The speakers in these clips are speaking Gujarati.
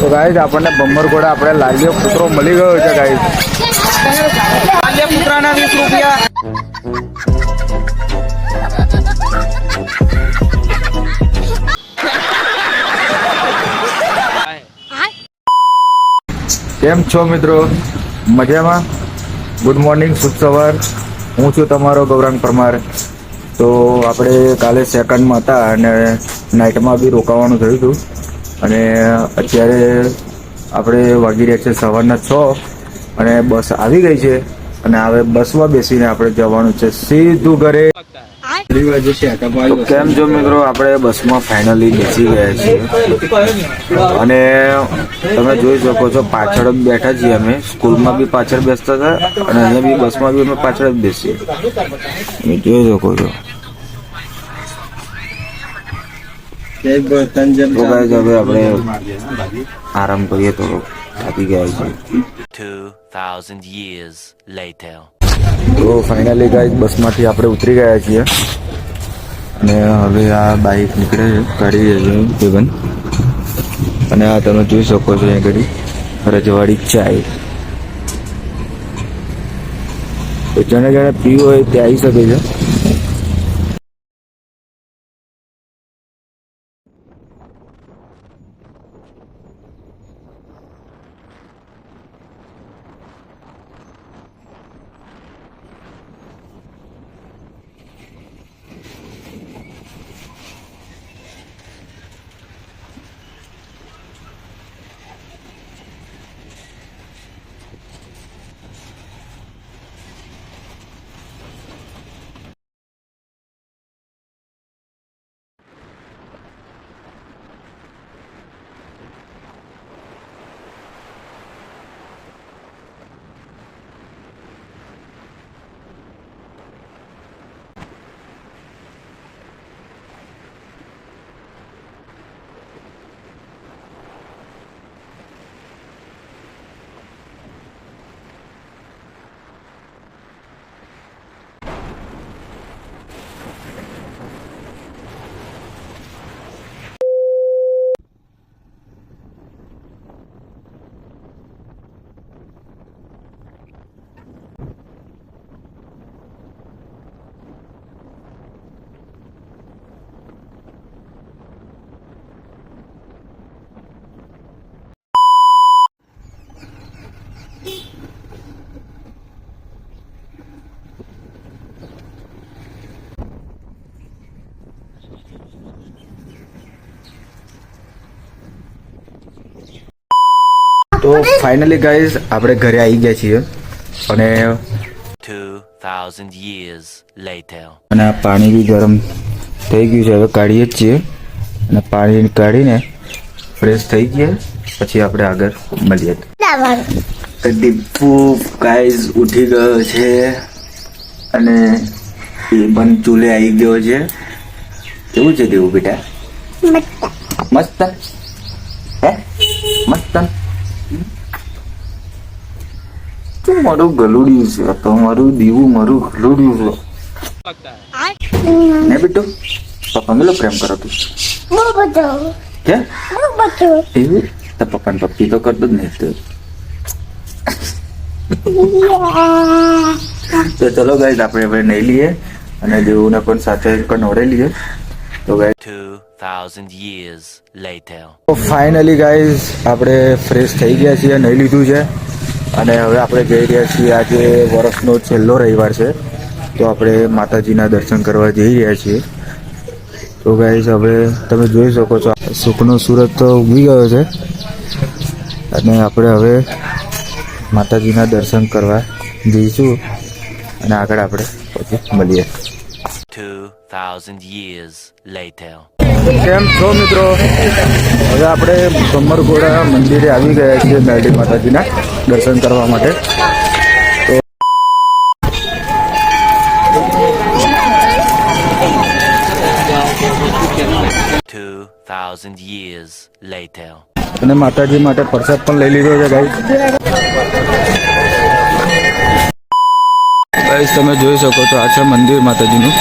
તો ગાઈઝ આપણને બમ્બરગોડા આપણે લાલ્યો કૂતરો મળી ગયો છે ગાઈઝ કૂતરાના વીસ રૂપિયા. કેમ છો મિત્રો? મજામાં? ગુડ મોર્નિંગ શુભ સવાર. હું છું તમારો ગૌરાંગ પરમાર. તો આપણે કાલે સેકન્ડમાં હતા અને નાઇટમાં બી રોકાવાનું થયું હતું. અને અત્યારે આપણે વાગી રહ્યા છે સવારના છ અને બસ આવી ગઈ છે અને હવે બસમાં બેસીને આપણે જવાનું છે સીધું ઘરે. કેમ જો મિત્રો આપણે બસમાં ફાઇનલી બેસી ગયા છીએ? અને તમે જોઈ શકો છો, પાછળ જ બેઠા છીએ અમે. સ્કૂલમાં બી પાછળ બેસતા હતા અને અહીંયા બી બસમાં બી અમે પાછળ જ બેસીએ. જોઈ શકો છો. તો guys, હવે આપણે આરામ કરીએ તો થાકી ગયા છીએ. 2,000 years later. તો ફાઇનલી ગાઈઝ બસમાંથી આપણે ઉતરી ગયા છીએ. અને હવે આ બાઇક નીકળે છે કાઢી રહ્યા જીવન. અને આ તમે જોઈ શકો છો અહીં ઘડી રજવાડી ચાય. તો જેને જેને પીવું હોય તે આવી શકે છે. તો ફાઇનલી ગાઈઝ આપણે ઘરે આવી ગયા છીએ. અને 2,000 years અને આ પાણી બી ગરમ થઈ ગયું છે. હવે કાઢીએ જ છીએ. અને પાણી કાઢીને ફ્રેશ થઈ ગયા. પછી આપણે આગળ મળીએ. તો દીપુ ગાઈઝ ઉઠી ગયો છે. અને એ બંધ ચૂલે આવી ગયો છે. કેવું છે દેવું બેટા? મસ્ત? હે? મસ્ત? તું મારું ગલુડિયું છે. તો મારું દીવું મારું ગલુડિયું છે. ને બેટો પપ્પા કેટલો પ્રેમ કરો તું. કે? એવું? તો પપ્પા પપ્પી તો કરતો જ નહીં તું. તો ચલો ગાઈઝ આપણે હવે નહીં લઈએ. અને દેવુને પણ સાથે પણ નવરે લઈએ. તો guys 2,000 years later. Finally guys આપણે ફ્રેશ થઈ ગયા છીએ નહીં લીધું છે. અને હવે આપણે જઈ રહ્યા છીએ આજે વર્ષનો છેલ્લો રવિવાર છે તો આપણે માતાજીના દર્શન કરવા જઈ રહ્યા છીએ. તો ગાઈઝ હવે તમે જોઈ શકો છો સુખનો સુરત તો ઉગી ગયો છે. અને આપણે હવે માતાજીના દર્શન કરવા જઈશું અને આગળ આપણે પછી મળીએ. 2,000 years later. કેમ છો મિત્રો? હવે આપણે કમરઘોડા મંદિરે આવી ગયા છીએ મેરડી માતાજીના દર્શન કરવા માટે. તો. અને માતાજી માટે પ્રસાદ પણ લઈ લીધો છે ગાઈ તમે જોઈ શકો છો આ છે મંદિર માતાજીનું.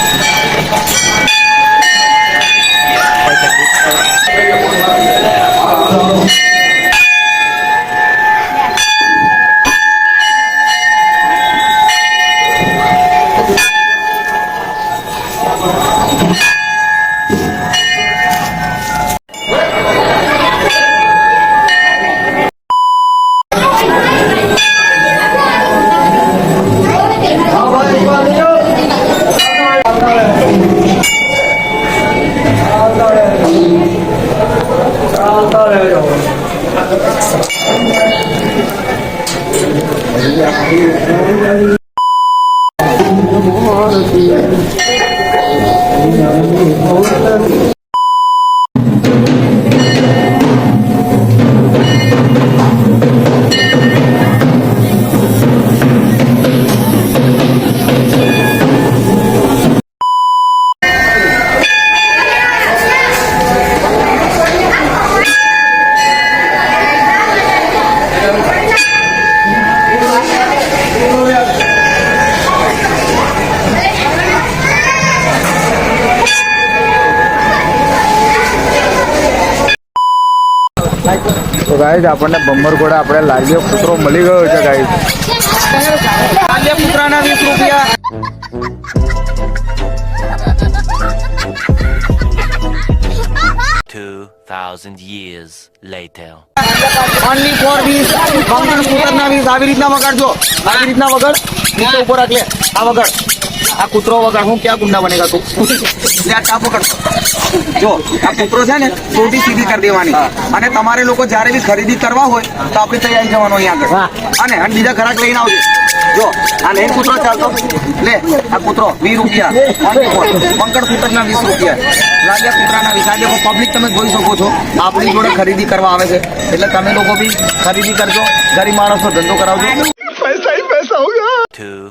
તો ગાઈઝ આપણને બમ્બરગોડા આપણે લાગ્યો કૂતરો મળી ગયો છે ગાઈઝ કૂતરાના વીસ રૂપિયા. Two thousand years later. Only for વીસ બંગણ કૂતરના વીસ. આવી રીતના વગાડજો. આવી રીતના વગર નીચે ઉપર રાખ લે આ વગર આ કૂતરો વગર હું ક્યાં ગુંડા બનેગા તું? લે આ ટાપ પકડ. જો આ કૂતરો છે ને થોડી સીધી કરી દેવાની. અને તમારે લોકો જ્યારે બી ખરીદી કરવા હોય તો આપણે તૈયારી જવાનો અહીંયા આગળ. અને અને બીજા ઘરાક લઈને આવજો. જો આ નહીં કૂતરો ચાલતો. લે આ કૂતરો વીસ રૂપિયા. પંકડ કૂતરના વીસ રૂપિયા. લાગ્યા કૂતરાના વીસ. આજે પબ્લિક તમે જોઈ શકો છો. આપણી જોડે ખરીદી કરવા આવે છે. એટલે તમે લોકો બી ખરીદી કરજો. ગરીબ માણસનો ધંધો કરાવજો. Two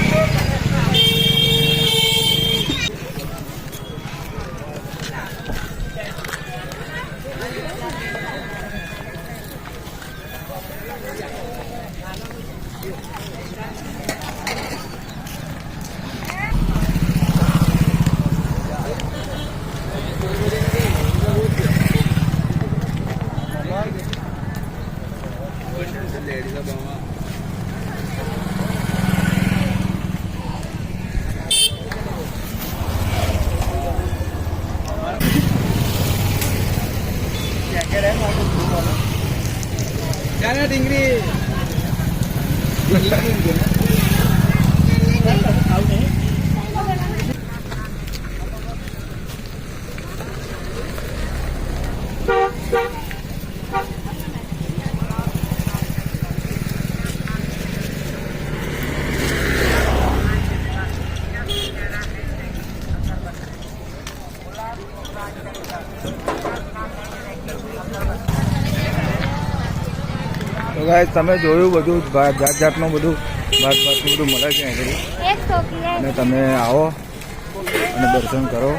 Ladies ਦਾ ਬਾਵਾ Jangan tinggi. Jangan tinggi. Tahu nih. Guys તમે જોયું બધું જાત જાતનું બધું ભાત ભાતનું બધું મળે છે અહીં અને તમે આવો અને દર્શન કરો.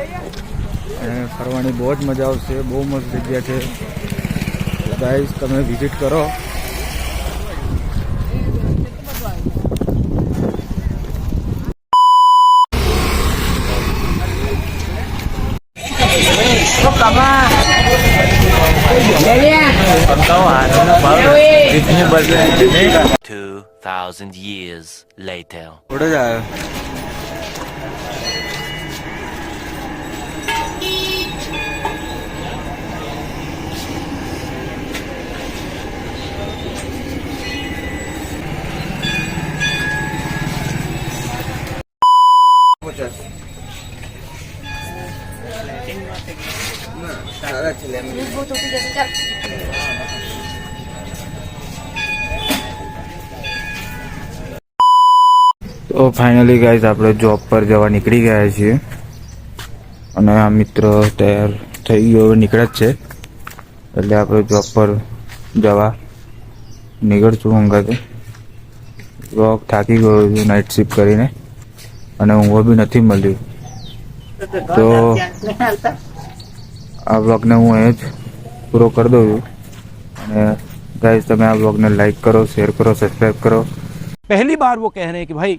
અને ફરવાની બહુ જ મજા આવશે બહુ મસ્ત જગ્યા છે. ગાઈઝ તમે વિઝિટ કરો. Two thousand years later. થોડો જ આવ્યો તો ફાઇનલી ગાઈઝ આપણે જોબ પર જવા નીકળી ગયા છીએ. અને આ મિત્ર તૈયાર થઈ ગયો, હવે નીકળે જ છે. એટલે આપણે જોબ પર જવા નીકળશું ઊંઘાથી જોબ થાકી ગયો છું નાઇટ શિફ્ટ કરીને. અને ઊંઘો બી નથી મળ્યું. તો આ બ્લોગને હું એ જ પૂરો કરી દઉં છું. અને ગાઈઝ તમે આ બ્લોગને લાઈક કરો શેર કરો સબસ્ક્રાઈબ કરો. પહેલી બાર વો કહે રહે કે ભાઈ